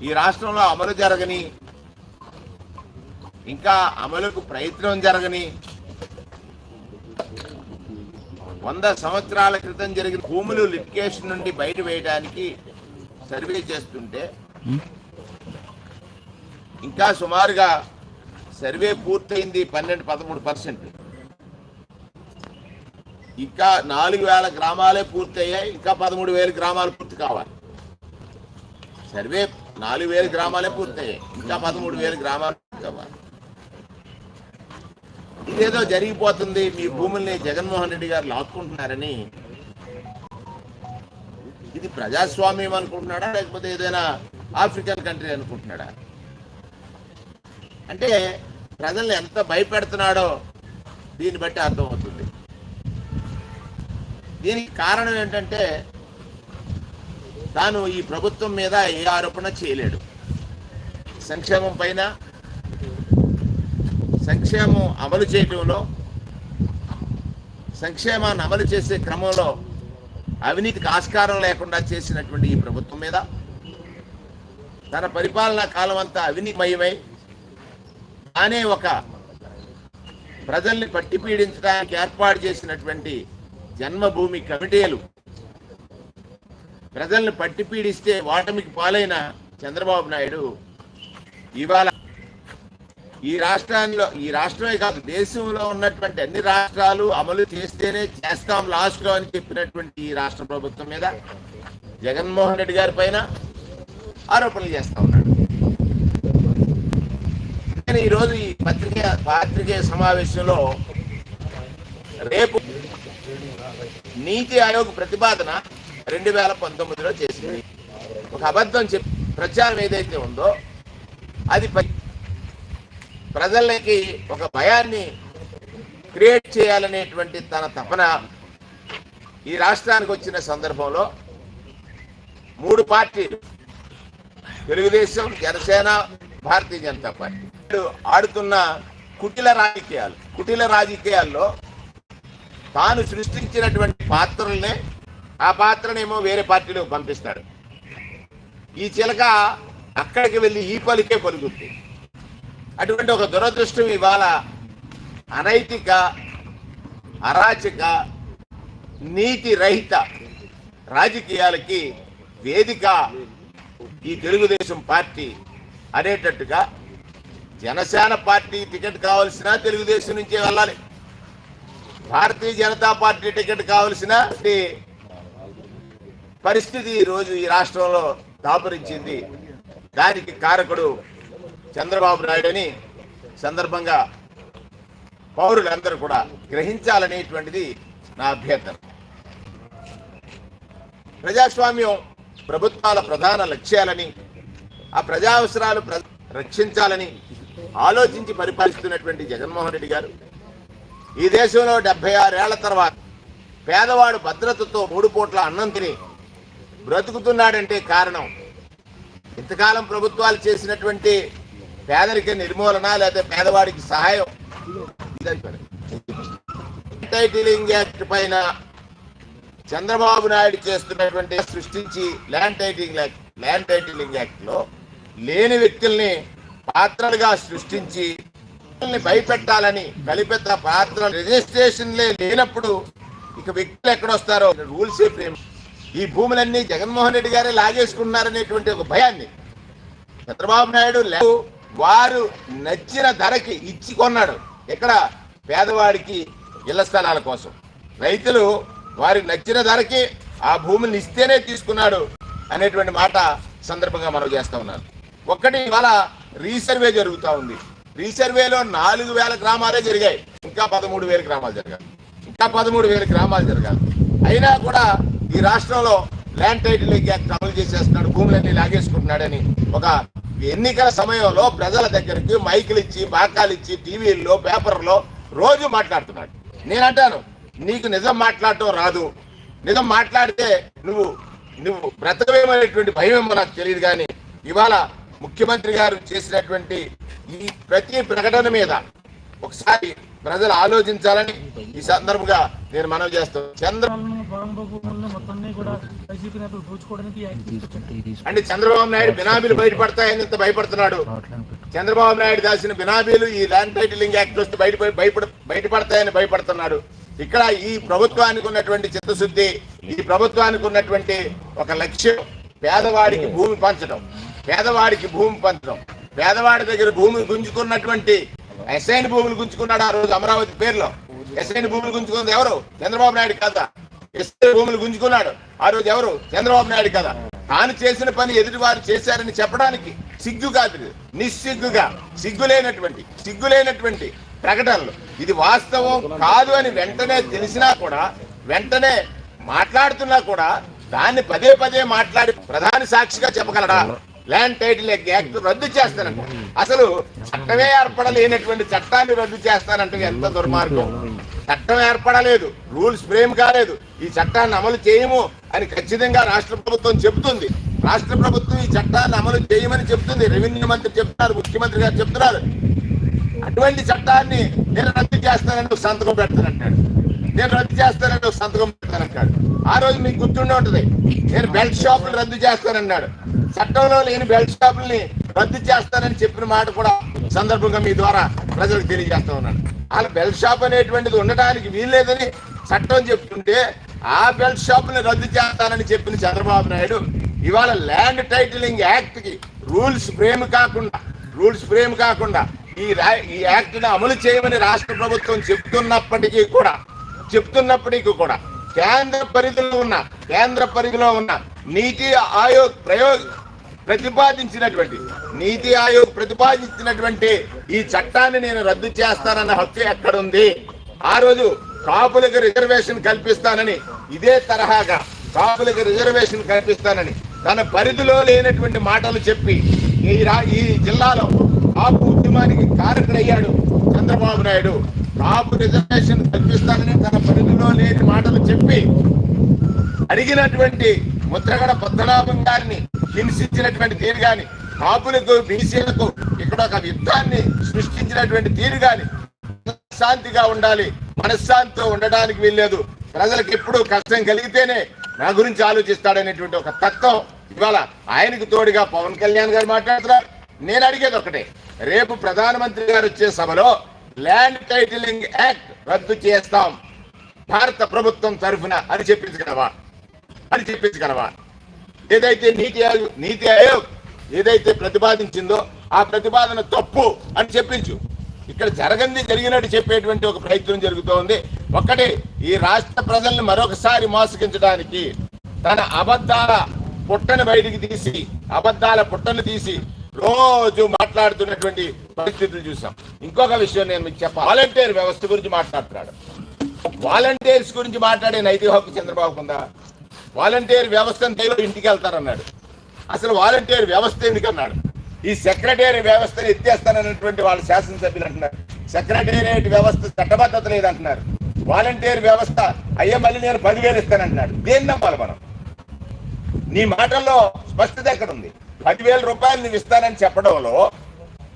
ఈ రాష్ట్రంలో అమలు జరగని ఇంకా అమలుకు ప్రయత్నం జరగని వంద సంవత్సరాల క్రితం జరిగిన భూములు లిటికేషన్ నుండి బయట వేయడానికి సర్వే చేస్తుంటే ఇంకా సుమారుగా సర్వే పూర్తయింది పన్నెండు పదమూడు పర్సెంట్. ఇంకా నాలుగు వేల గ్రామాలే పూర్తయ్యాయి ఇంకా పదమూడు వేల గ్రామాలు పూర్తి కావాలి. సర్వే నాలుగు వేల గ్రామాలే పూర్తయ్యాయి. ఇంకా పదమూడు వేల గ్రామాలు ఇదేదో జరిగిపోతుంది. మీ భూముల్ని జగన్మోహన్ రెడ్డి గారు లాక్కుంటున్నారని ఇది ప్రజాస్వామ్యం అనుకుంటున్నాడా? లేకపోతే ఏదైనా ఆఫ్రికన్ కంట్రీ అనుకుంటున్నాడా? అంటే ప్రజల్ని ఎంత భయపెడుతున్నాడో దీన్ని బట్టి అర్థమవుతుంది. దీనికి కారణం ఏంటంటే తాను ఈ ప్రభుత్వం మీద ఏ ఆరోపణ చేయలేడు. సంక్షేమం పైన సంక్షేమం అమలు చేయడంలో సంక్షేమాన్ని అమలు చేసే క్రమంలో అవినీతికి ఆస్కారం లేకుండా చేసినటువంటి ఈ ప్రభుత్వం మీద తన పరిపాలనా కాలం అంతా అవినీతిమయమై తానే ఒక ప్రజల్ని పట్టి పీడించడానికి ఏర్పాటు చేసినటువంటి జన్మభూమి కమిటీలు ప్రజల్ని పట్టి పీడిస్తే వాటమికి పాలైన చంద్రబాబు నాయుడు ఇవాళ ఈ రాష్ట్రాల్లో ఈ రాష్ట్రమే కాదు దేశంలో ఉన్నటువంటి అన్ని రాష్ట్రాలు అమలు చేస్తేనే చేస్తాం లాస్ట్లో అని చెప్పినటువంటి ఈ రాష్ట్ర ప్రభుత్వం మీద జగన్మోహన్ రెడ్డి గారి పైన ఆరోపణలు చేస్తా ఉన్నాడు. నేను ఈరోజు ఈ పత్రిక పాత్రికేయ సమావేశంలో రేపు నీతి ఆయోగ్ ప్రతిపాదన రెండు వేల పంతొమ్మిదిలో చేసింది. ఒక అబద్ధం చెప్పి ప్రచారం ఏదైతే ఉందో అది ప్రజలకి ఒక భయాన్ని క్రియేట్ చేయాలనేటువంటి తన తపన ఈ రాష్ట్రానికి వచ్చిన సందర్భంలో మూడు పార్టీలు తెలుగుదేశం జనసేన భారతీయ జనతా పార్టీ ఆడుతున్న కుటిల రాజకీయాలు కుటిల రాజకీయాల్లో తాను సృష్టించినటువంటి పాత్రల్నే ఆ పాత్రనేమో వేరే పార్టీలో పంపిస్తాడు ఈ చిలక అక్కడికి వెళ్ళి ఈ పలికే పలుకుద్ది. అటువంటి ఒక దురదృష్టం ఇవాళ అనైతిక అరాచక నీతి రహిత రాజకీయాలకి వేదిక ఈ తెలుగుదేశం పార్టీ అనేటట్టుగా జనసేన పార్టీ టికెట్ కావాల్సిన తెలుగుదేశం నుంచే వెళ్ళాలి. భారతీయ జనతా పార్టీ టికెట్ కావలసిన పరిస్థితి ఈరోజు రోజు ఈ రాష్ట్రంలో దాపురించింది. దానికి కారకుడు చంద్రబాబు నాయుడు అని సందర్భంగా పౌరులందరూ కూడా గ్రహించాలనేటువంటిది నా అభ్యర్థన. ప్రజాస్వామ్యం ప్రభుత్వాల ప్రధాన లక్ష్యాలని ఆ ప్రజా అవసరాలు ప్ర రక్షించాలని ఆలోచించి పరిపాలిస్తున్నటువంటి జగన్మోహన్ రెడ్డి గారు. ఈ దేశంలో డెబ్బై ఆరేళ్ళ తర్వాత పేదవాడు భద్రతతో మూడు పూట్ల అన్నం తిని బ్రతుకుతున్నాడంటే కారణం. ఇంతకాలం ప్రభుత్వాలు చేసినటువంటి పేదరిక నిర్మూలన లేదా పేదవాడికి సహాయం. టైటిలింగ్ యాక్ట్ పైన చంద్రబాబు నాయుడు చేస్తున్నటువంటి సృష్టించి land titling act land titling యాక్ట్లో లేని వ్యక్తుల్ని పాత్రలుగా సృష్టించి భయపెట్టాలని కలిపెత్త పాత్ర. రిజిస్ట్రేషన్లే లేనప్పుడు ఇక వ్యక్తులు ఎక్కడొస్తారో రూల్స్ ప్రేమ ఈ భూములన్నీ జగన్మోహన్ రెడ్డి గారే లాగేసుకున్నారనేటువంటి ఒక భయాన్ని చంద్రబాబు నాయుడు వారు నచ్చిన ధరకి ఇచ్చి కొన్నాడు. ఇక్కడ పేదవాడికి ఇళ్ళ స్థలాల కోసం. రైతులు వారికి నచ్చిన ధరకి ఆ భూమిని ఇస్తేనే తీసుకున్నాడు అనేటువంటి మాట సందర్భంగా మనం చేస్తూ ఉన్నాను ఒక్కటి ఇవాళ రీసర్వే జరుగుతూ ఉంది. రీసర్వేలో నాలుగు వేల గ్రామాలే జరిగాయి. ఇంకా పదమూడు వేల గ్రామాలు జరగాలి. ఇంకా పదమూడు వేల గ్రామాలు జరగాలి. అయినా కూడా ఈ రాష్ట్రంలో ల్యాండ్ టైటిల్ యాక్ట్ అమలు చేసేస్తున్నాడు భూములన్నీ లాగేసుకుంటున్నాడని ఒక ఎన్నికల సమయంలో ప్రజల దగ్గరికి మైకులు ఇచ్చి బాకాలు ఇచ్చి టీవీల్లో పేపర్లో రోజు మాట్లాడుతున్నాడు. నేనంటాను నీకు నిజం మాట్లాడటం రాదు. నిజం మాట్లాడితే నువ్వు నువ్వు బ్రతకవేమనేటువంటి భయం ఏమో నాకు తెలియదు కానీ ఇవాళ ముఖ్యమంత్రి గారు చేసినటువంటి ఈ ప్రతి ప్రకటన మీద ఒకసారి ప్రజలు ఆలోచించాలని ఈ సందర్భంగా నేను మనవి చేస్తాను చంద్ర. అంటే చంద్రబాబు నాయుడు బినామీలు బయటపడతాయని ఇంత భయపడుతున్నాడు? చంద్రబాబు నాయుడు దాచిన బినామీలు ఈ ల్యాండ్ టైటిలింగ్ యాక్ట్ వస్తే బయట భయపడ బయటపడతాయని భయపడుతున్నాడు. ఇక్కడ ఈ ప్రభుత్వానికి ఉన్నటువంటి చిత్తశుద్ధి ఈ ప్రభుత్వానికి ఉన్నటువంటి ఒక లక్ష్యం పేదవాడికి భూమి పంచడం. పేదవాడికి భూమి పంచడం. పేదవాడి దగ్గర భూమి గుంజుకున్నటువంటి ఎస్ఐన్ భూములు గుంజుకున్నాడు ఆ రోజు అమరావతి పేరులో. ఎస్ఐన్ భూములు గుంజుకున్నది ఎవరు? చంద్రబాబు నాయుడు కదా. ఎస్ఐ భూములు గుంజుకున్నాడు. ఆ రోజు ఎవరు? చంద్రబాబు నాయుడు కదా. తాను చేసిన పని ఎదుటి వారు చేశారని చెప్పడానికి సిగ్గు కాదు నిస్సిగ్గుగా సిగ్గులేనటువంటి సిగ్గులేనటువంటి ప్రకటనలు. ఇది వాస్తవం కాదు అని వెంటనే తెలిసినా కూడా వెంటనే మాట్లాడుతున్నా కూడా దాన్ని పదే పదే మాట్లాడి ప్రధాని సాక్షిగా చెప్పగలడా? ల్యాండ్ టైటిల్ యాక్ట్ రద్దు చేస్తానంట అసలు చట్టమే ఏర్పడలేనటువంటి చట్టాన్ని రద్దు చేస్తానంటే ఎంత దుర్మార్గం. చట్టం ఏర్పడలేదు రూల్స్ ఫ్రేమ్ కాలేదు ఈ చట్టాన్ని అమలు చేయము అని ఖచ్చితంగా రాష్ట్ర ప్రభుత్వం చెబుతుంది. రాష్ట్ర ప్రభుత్వం ఈ చట్టాన్ని అమలు చేయమని చెప్తుంది రెవెన్యూ మంత్రి చెప్తున్నారు ముఖ్యమంత్రి గారు చెప్తున్నారు. అటువంటి చట్టాన్ని నేను రద్దు చేస్తానని సంతకం పెడతానంటాడు నేను రద్దు చేస్తానని సంతకం పెడతానంటాడు ఆ రోజు మీకు గుర్తుండే ఉంటుంది. నేను బెల్ట్ షాపులు రద్దు చేస్తానన్నాడు. చట్టంలో లేని బెల్ట్ షాపుల్ని రద్దు చేస్తానని చెప్పిన మాట కూడా సందర్భంగా మీ ద్వారా ప్రజలకు తెలియజేస్తా ఉన్నాను. వాళ్ళ బెల్ట్ షాప్ అనేటువంటిది ఉండడానికి వీల్లేదని చట్టం చెప్తుంటే ఆ బెల్ట్ షాపుని రద్దు చేస్తానని చెప్పిన చంద్రబాబు నాయుడు ఇవాళ ల్యాండ్ టైటిలింగ్ యాక్ట్కి రూల్స్ ఫ్రేమ్ కాకుండా రూల్స్ ఫ్రేమ్ కాకుండా ఈ ఈ యాక్ట్ని అమలు చేయమని రాష్ట్ర ప్రభుత్వం చెప్తున్నప్పటికీ కూడా చెప్తున్నప్పటికీ కూడా. కేంద్ర పరిధిలో ఉన్న కేంద్ర పరిధిలో ఉన్న నీతి ఆయోగ్ ప్రయోగ ప్రతిపాదించినటువంటి నీతి ఆయోగ్ ప్రతిపాదించినటువంటి ఈ చట్టాన్ని నేను రద్దు చేస్తానన్న హక్కు ఎక్కడుంది? ఆ రోజు కాపులకు రిజర్వేషన్ కల్పిస్తానని ఇదే తరహాగా కాపులకు రిజర్వేషన్ కల్పిస్తానని తన పరిధిలో లేనటువంటి మాటలు చెప్పి ఈ రా ఈ జిల్లాలో కాపు ఉద్యమానికి కారకుడయ్యాడు చంద్రబాబు నాయుడు కాపు రిజర్వేషన్ కల్పిస్తానని తన పరిధిలో లేని మాటలు చెప్పి అడిగినటువంటి ముద్రగడ పద్మనాభం గారిని హింసించినటువంటి తీరు గాని కాపులకు బీసీలకు ఇక్కడ ఒక యుద్ధాన్ని సృష్టించినటువంటి తీరు గాని శాంతిగా ఉండాలి మనశ్శాంతితో ఉండడానికి వీల్లేదు. ప్రజలకు ఎప్పుడు కష్టం కలిగితేనే నా గురించి ఆలోచిస్తాడనేటువంటి ఒక తత్వం ఇవాళ ఆయనకు తోడుగా పవన్ కళ్యాణ్ గారు మాట్లాడుతున్నారు. నేను అడిగేది ఒకటే. రేపు ప్రధానమంత్రి గారు వచ్చే సభలో ల్యాండ్ టైటిలింగ్ యాక్ట్ రద్దు చేస్తాం. భారత ప్రభుత్వం తరఫున అని చెప్పించగలవా అని చెప్పించగలవా ఏదైతే నీతి ఆయోగ్ నీతి ఆయోగ్ ఏదైతే ప్రతిపాదించిందో ఆ ప్రతిపాదన తప్పు అని చెప్పించు. ఇక్కడ జరగంది జరిగినట్టు చెప్పేటువంటి ఒక ప్రయత్నం జరుగుతోంది. ఒక్కటి ఈ రాష్ట్ర ప్రజల్ని మరొకసారి మోసగించడానికి తన అబద్ధాల పుట్టను బయటికి తీసి అబద్ధాల పుట్టను తీసి రోజు మాట్లాడుతున్నటువంటి పరిస్థితులు చూసాం. ఇంకొక విషయం నేను మీకు చెప్పాలి. వాలంటీర్ వ్యవస్థ గురించి మాట్లాడుతున్నాడు. వాలంటీర్స్ గురించి మాట్లాడే నైతిక హక్కు చంద్రబాబు ఉందా? వాలంటీర్ వ్యవస్థను తేలో ఇంటికి వెళ్తారన్నాడు? అసలు వాలంటీర్ వ్యవస్థ ఎందుకన్నాడు ఈ సెక్రటేరియట్ వ్యవస్థను ఎత్తేస్తానన్నటువంటి వాళ్ళ శాసనసభ్యులు అంటున్నారు. సెక్రటేరియట్ వ్యవస్థ చట్టబద్ధత లేదంటున్నారు. వాలంటీర్ వ్యవస్థ అయ్యే మళ్ళీ నేను పదివేలు ఇస్తానంటున్నాడు. దేన్ని నమ్మాలి మనం? నీ మాటల్లో స్పష్టత ఎక్కడ ఉంది పదివేల రూపాయలు నువ్వు ఇస్తానని చెప్పడంలో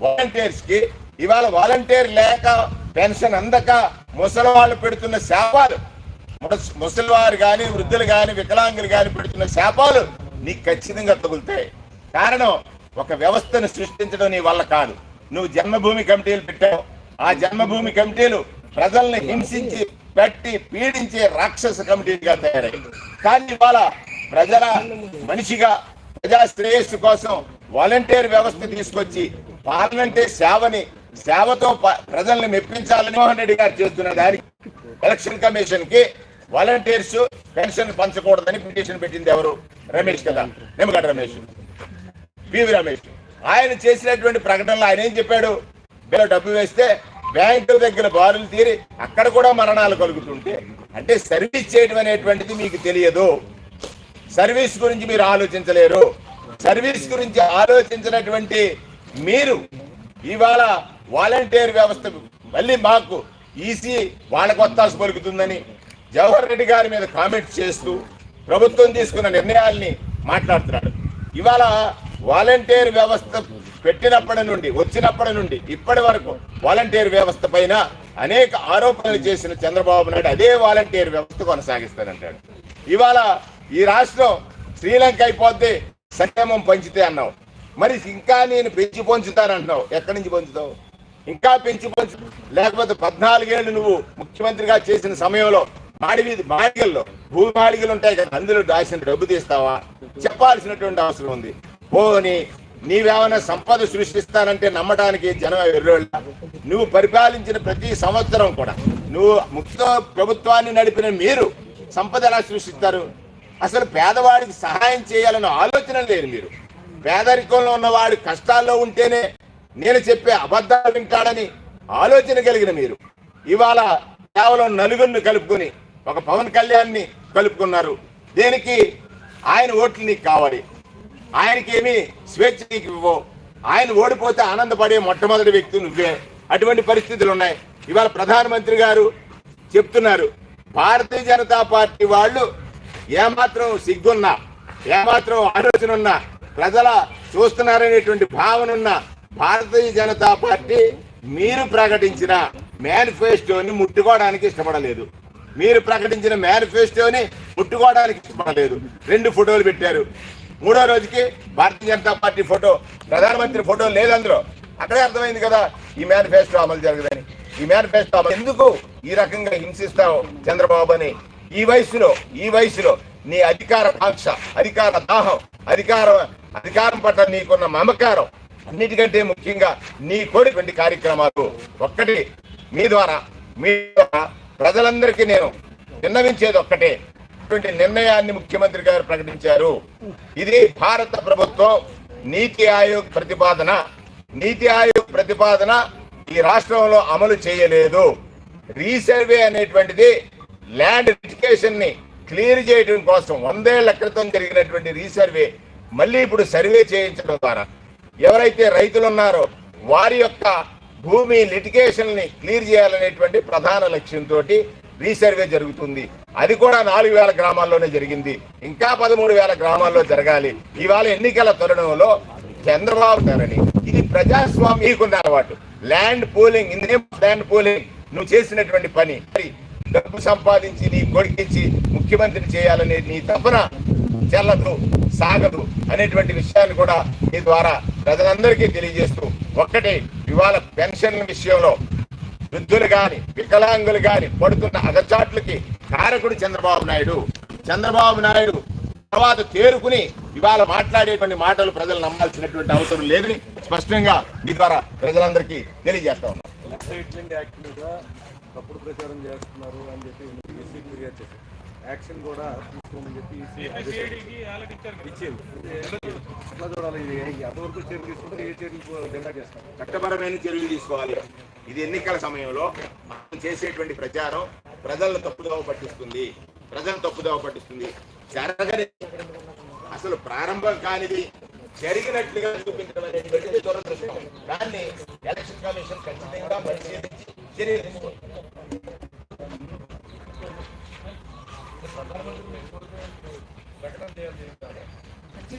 వాలంటీర్స్కి ఇవాళ వాలంటీర్ లేక పెన్షన్ అందక ముసలి వాళ్ళు పెడుతున్న శాపాలు. ముసలివారు కానీ వృద్ధులు కాని వికలాంగులు కానీ పెడుతున్న శాపాలు నీకు ఖచ్చితంగా తగులుతాయి. కారణం ఒక వ్యవస్థను సృష్టించడం నీ వల్ల కాదు. నువ్వు జన్మభూమి కమిటీలు పెట్టావు. ఆ జన్మభూమి కమిటీలు ప్రజల్ని హింసించి పెట్టి పీడించే రాక్షస కమిటీగా తయారయ్యాయి. కానీ ఇవాళ ప్రజల మనిషిగా ప్రజా శ్రేయస్సు కోసం వాలంటీర్ వ్యవస్థ తీసుకొచ్చి పార్లమెంటే సేవని సేవతో ప- ప్రజల్ని మెప్పించాలని మోహన్ రెడ్డి గారు చేస్తున్న దానికి ఎలక్షన్ కమిషన్కి వాలంటీర్స్ పెన్షన్ పంచకూడదని పిటిషన్ పెట్టింది ఎవరు? రమేష్ కదా. నిమ్మగడ్డ రమేష్. పివి రమేష్. ఆయన చేసినటువంటి ప్రకటనలో ఆయన ఏం చెప్పాడు? డబ్బు వేస్తే బ్యాంకుల దగ్గర బారులు తీరి అక్కడ కూడా మరణాలు కలుగుతుంటే అంటే సర్వీస్ చేయడం అనేటువంటిది మీకు తెలియదు. సర్వీస్ గురించి మీరు ఆలోచించలేరు. సర్వీస్ గురించి ఆలోచించినటువంటి మీరు ఇవాళ వాలంటీర్ వ్యవస్థ మళ్ళీ మాకు ఈసీ వాళ్ళకు వత్తాసు పలుకుతుందని జవహర్ రెడ్డి గారి మీద కామెంట్ చేస్తూ ప్రభుత్వం తీసుకున్న నిర్ణయాల్ని మాట్లాడుతున్నాడు. ఇవాళ వాలంటీర్ వ్యవస్థ పెట్టినప్పటి నుండి వచ్చినప్పటి నుండి ఇప్పటి వరకు వాలంటీర్ వ్యవస్థ పైన అనేక ఆరోపణలు చేసిన చంద్రబాబు నాయుడు అదే వాలంటీర్ వ్యవస్థ కొనసాగిస్తానంటాడు ఇవాళ ఈ రాష్ట్రం శ్రీలంక అయిపోద్ది సంక్షేమం పంచితే అన్నావు. మరి ఇంకా నేను పెంచి పంచుతానంటున్నావు. ఎక్కడి నుంచి పంచుతావు? ఇంకా పెంచి పంచు లేకపోతే పద్నాలుగేళ్ళు నువ్వు ముఖ్యమంత్రిగా చేసిన సమయంలో మాడి మీద మాడిగల్లో భూమి మాడిగలు ఉంటాయి కదా అందులో దాచిన డబ్బు తీస్తావా? చెప్పాల్సినటువంటి అవసరం ఉంది. పోని నీవేమైనా సంపద సృష్టిస్తానంటే నమ్మడానికి జనం ఎర్రోళ్ళ నువ్వు పరిపాలించిన ప్రతి సంవత్సరం కూడా నువ్వు ముఖ్య ప్రభుత్వాన్ని నడిపిన మీరు సంపద ఎలా సృష్టిస్తారు? అసలు పేదవాడికి సహాయం చేయాలన్న ఆలోచన లేదు మీరు. పేదరికంలో ఉన్నవాడు కష్టాల్లో ఉంటేనే నేను చెప్పే అబద్ధాలు వింటాడని ఆలోచన కలిగిన మీరు. ఇవాళ కేవలం నలుగురిని కలుపుకొని ఒక పవన్ కళ్యాణ్ని కలుపుకున్నారు. దేనికి? ఆయన ఓట్లు నీకు కావాలి. ఆయనకి ఏమి స్వేచ్ఛ నీకు ఇవ్వవు. ఆయన ఓడిపోతే ఆనందపడే మొట్టమొదటి వ్యక్తి నువ్వే. అటువంటి పరిస్థితులు ఉన్నాయి. ఇవాళ ప్రధానమంత్రి గారు చెప్తున్నారు. భారతీయ జనతా పార్టీ వాళ్ళు ఏమాత్రం సిగ్గున్నా ఏమాత్రం ఆలోచన ఉన్నా ప్రజల చూస్తున్నారనేటువంటి భావన ఉన్న భారతీయ జనతా పార్టీ మీరు ప్రకటించిన మేనిఫెస్టోని ముట్టుకోవడానికి ఇష్టపడలేదు. మీరు ప్రకటించిన మేనిఫెస్టోని ముట్టుకోవడానికి ఇష్టపడలేదు. రెండు ఫోటోలు పెట్టారు. మూడో రోజుకి భారతీయ జనతా పార్టీ ఫోటో ప్రధానమంత్రి ఫోటో లేదు అందులో. అక్కడే అర్థమైంది కదా ఈ మేనిఫెస్టో అమలు జరగదని. ఈ మేనిఫెస్టో ఎందుకు ఈ రకంగా హింసిస్తావు చంద్రబాబు అని? ఈ వయసులో ఈ వయసులో నీ అధికార పాక్ష అధికార దాహం అధికారం అధికారం పట్ల నీకున్న మమకారం అన్నిటికంటే ముఖ్యంగా నీ కోడిటువంటి కార్యక్రమాలు. ఒక్కటి మీ ద్వారా మీ ద్వారా ప్రజలందరికీ నేను విన్నవించేది ఒక్కటే. ఇటువంటి నిర్ణయాన్ని ముఖ్యమంత్రి గారు ప్రకటించారు. ఇది భారత ప్రభుత్వం నీతి ఆయోగ్ ప్రతిపాదన. నీతి ఆయోగ్ ప్రతిపాదన ఈ రాష్ట్రంలో అమలు చేయలేదు. రీసర్వే అనేటువంటిది ల్యాండ్ లిటికేషన్ని క్లియర్ చేయడం కోసం వందేళ్ళ క్రితం జరిగినటువంటి రీసర్వే మళ్ళీ ఇప్పుడు సర్వే చేయించడం ద్వారా ఎవరైతే రైతులు ఉన్నారో వారి యొక్క భూమి లిటికేషన్ని క్లియర్ చేయాలనేటువంటి ప్రధాన లక్ష్యంతో రీసర్వే జరుగుతుంది. అది కూడా నాలుగు వేల గ్రామాల్లోనే జరిగింది. ఇంకా పదమూడు వేల గ్రామాల్లో జరగాలి. ఇవాళ ఎన్నికల తరుణంలో చంద్రబాబు గారని. ఇది ప్రజాస్వామ్యకున్న అలవాటు. Land pooling in name land pooling నువ్వు చేసినటువంటి పని. మరి డబ్బు సంపాదించి నీ కొడికిచ్చి ముఖ్యమంత్రి చేయాలనే నీ తపన చెల్లదు సాగదు అనేటువంటి విషయాన్ని కూడా మీ ద్వారా ప్రజలందరికీ తెలియజేస్తూ ఒక్కటే ఇవాళ పెన్షన్ విషయంలో వృద్ధులు గాని వికలాంగులు గాని పడుతున్న అగచాట్లకి కారకుడు చంద్రబాబు నాయుడు. చంద్రబాబు నాయుడు తర్వాత తేరుకుని ఇవాళ మాట్లాడేటువంటి మాటలు ప్రజలు నమ్మాల్సినటువంటి అవసరం లేదని స్పష్టంగా మీ ద్వారా ప్రజలందరికీ తెలియజేస్తా ఉన్నాం. తప్పుడు ప్రచారం చేస్తున్నారు అని చెప్పి ఈసీ ఫిర్యాదు చేశారు. యాక్షన్ కూడా తీసుకోమని చెప్పి ఈసీ ఇచ్చింది. ఎట్లా చూడాలి ఇది? ఎంతవరకు చర్యలు తీసుకుంటే ఏ చర్యలు జెండా చేస్తారు చట్టపరమైన చర్యలు తీసుకోవాలి. ఇది ఎన్నికల సమయంలో మనం చేసేటువంటి ప్రచారం ప్రజలను తప్పుదోవ పట్టిస్తుంది. ప్రజలను తప్పుదోవ పట్టిస్తుంది. జరగని అసలు ప్రారంభం కానిది జరిగినట్లుగా చూపించడం అనేటువంటిది దురదృష్టం. దాన్ని ఎలక్షన్ కమిషన్ ఖచ్చితంగా పరిశీలించి చర్యలు తీసుకోవాలి.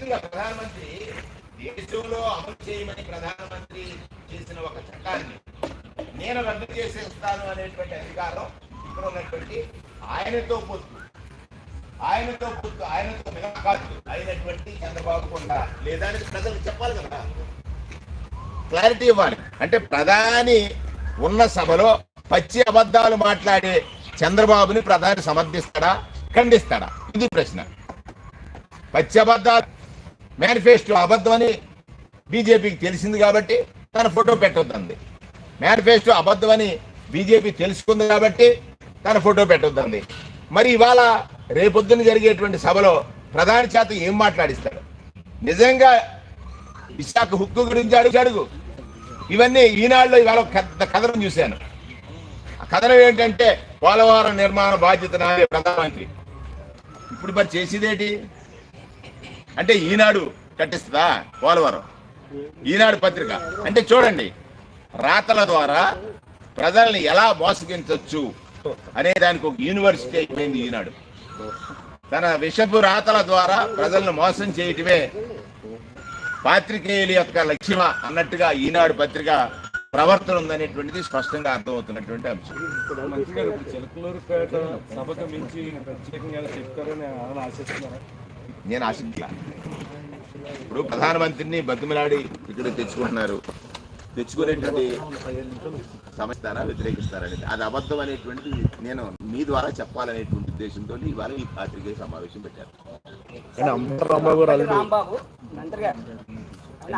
ఖచ్చితంగా ప్రధానమంత్రి దేశంలో అమలు చేయమని ప్రధానమంత్రి చేసిన ఒక చట్టాన్ని నేను రద్దు చేసేస్తాను అనేటువంటి అధికారం ఇక్కడ ఉన్నటువంటి ఆయనతో పొత్తు ఆయనతో పొత్తు ఆయనతో మిగతాదు అయినటువంటి చంద్రబాబు కొండ. లేదా అనేది ప్రజలకు చెప్పాలి కదా. క్లారిటీ ఇవ్వాలి. అంటే ప్రధాని ఉన్న సభలో పచ్చి అబద్ధాలు మాట్లాడే చంద్రబాబుని ప్రధాని సమర్థిస్తాడా? ఖండిస్తాడా? ఇది ప్రశ్న. పచ్చి అబద్ధాలు మేనిఫెస్టో అబద్ధం అని బీజేపీకి తెలిసింది కాబట్టి తన ఫోటో పెట్టొద్దంది. మేనిఫెస్టో అబద్ధం అని బీజేపీ తెలుసుకుంది కాబట్టి తన ఫోటో పెట్టొద్దంది. మరి ఇవాళ రేపొద్దున జరిగేటువంటి సభలో ప్రధాని చేత ఏం మాట్లాడిస్తాడు నిజంగా విశాఖ హుక్కు గురించి అడుగు అడుగు. ఇవన్నీ ఈనాడులో ఇవాళ ఒక పెద్ద కథనం చూశాను. ఆ కథనం ఏంటంటే పోలవరం నిర్మాణ బాధ్యత నాదే ప్రధానమంత్రి. ఇప్పుడు మరి చేసేదేటి? అంటే ఈనాడు కట్టిస్తుందా పోలవరం? ఈనాడు పత్రిక. అంటే చూడండి రాతల ద్వారా ప్రజల్ని ఎలా మోసగించవచ్చు అనే దానికి ఒక యూనివర్సిటీ అయిపోయింది ఈనాడు. తన విషపు రాతల ద్వారా ప్రజలను మోసం చేయటమే పాత్రికేయుల యొక్క లక్ష్యమా అన్నట్టుగా ఈనాడు పత్రిక ప్రవర్తన ఉందనేటువంటిది స్పష్టంగా అర్థమవుతున్నటువంటి అంశం. మంత్రి గారు ఇప్పుడు చిలకలూరుపేట సభకు మించి ప్రత్యేకంగా చెప్తారని ఆశిస్తున్నారు? నేను ఆశించలా ఇప్పుడు ప్రధానమంత్రిని బతిమలాడి ఇక్కడ తెచ్చుకుంటున్నారు. తెచ్చుకునేటువంటి సమస్తారా వ్యతిరేకిస్తారని అది అబద్ధం అనేటువంటిది నేను మీ ద్వారా చెప్పాలనేటువంటి ఉద్దేశంతో ఇవాళ ఈ పాత్రికేయ సమావేశం పెట్టారు.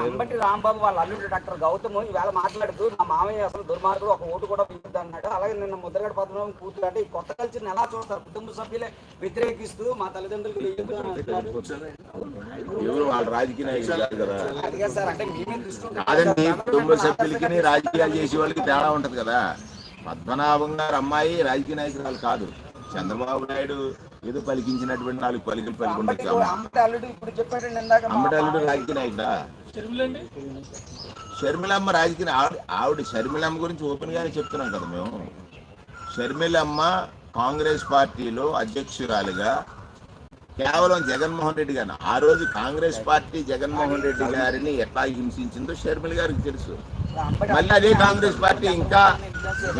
అంబటి రాంబాబు వాళ్ళ అల్లుడు డాక్టర్ గౌతమ్ ఈవేళ మాట్లాడుతూ నా మామయ్య అసలు దుర్మార్గుడు ఒక ఓటు కూడా పిలుద్ది అన్నాడు. అలాగే నిన్న ముద్రగడ పద్మనాభం కూతురు అంటే ఈ కొత్త కల్చర్ని ఎలా చూస్తారు? కుటుంబ సభ్యులే వ్యతిరేకిస్తూ మా తల్లిదండ్రులకు రాజకీయ నాయకులు సార్ అంటే మేమే దృష్టి కుటుంబ సభ్యులకి రాజకీయాలు చేసే వాళ్ళకి తేడా ఉంటది కదా. పద్మనాభం గారు అమ్మాయి రాజకీయ నాయకురాలు కాదు. చంద్రబాబు నాయుడు ఏదో పలికించినటువంటి నాలుగు పలికలు పలికి అమ్మటాలుడు రాజకీయ నాయకుడా? షర్మిలమ్మ రాజకీయ ఆవిడ షర్మిలమ్మ గురించి ఓపెన్ గానే చెప్తున్నాం కదా మేము. షర్మిలమ్మ కాంగ్రెస్ పార్టీలో అధ్యక్షురాలుగా కేవలం జగన్మోహన్ రెడ్డి గారు ఆ రోజు కాంగ్రెస్ పార్టీ జగన్మోహన్ రెడ్డి గారిని ఎట్లా హింసించిందో షర్మిల గారికి తెలుసు. మళ్ళీ అదే కాంగ్రెస్ పార్టీ ఇంకా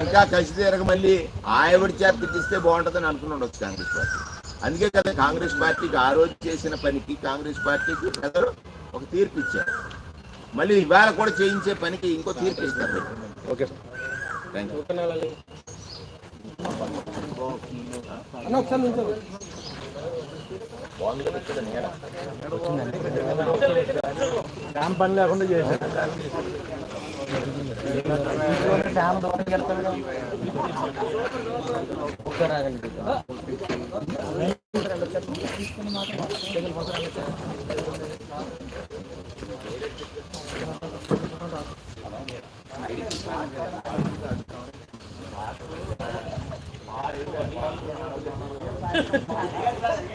ఇంకా కసి తీరక మళ్ళీ ఆవిడ చేత తెచ్చిస్తే బాగుంటుందని అనుకుని కాంగ్రెస్ పార్టీ. అందుకే కదా కాంగ్రెస్ పార్టీకి ఆ రోజు చేసిన పనికి కాంగ్రెస్ పార్టీకి ప్రజలు ఒక తీర్పు ఇచ్చారు. మళ్ళీ ఇవాళ కూడా చేయించే పనికి ఇంకో తీర్పు ఇస్తారు. Okay sir. థ్యాంక్ పని లేకుండా చేశారు. ట్యామ్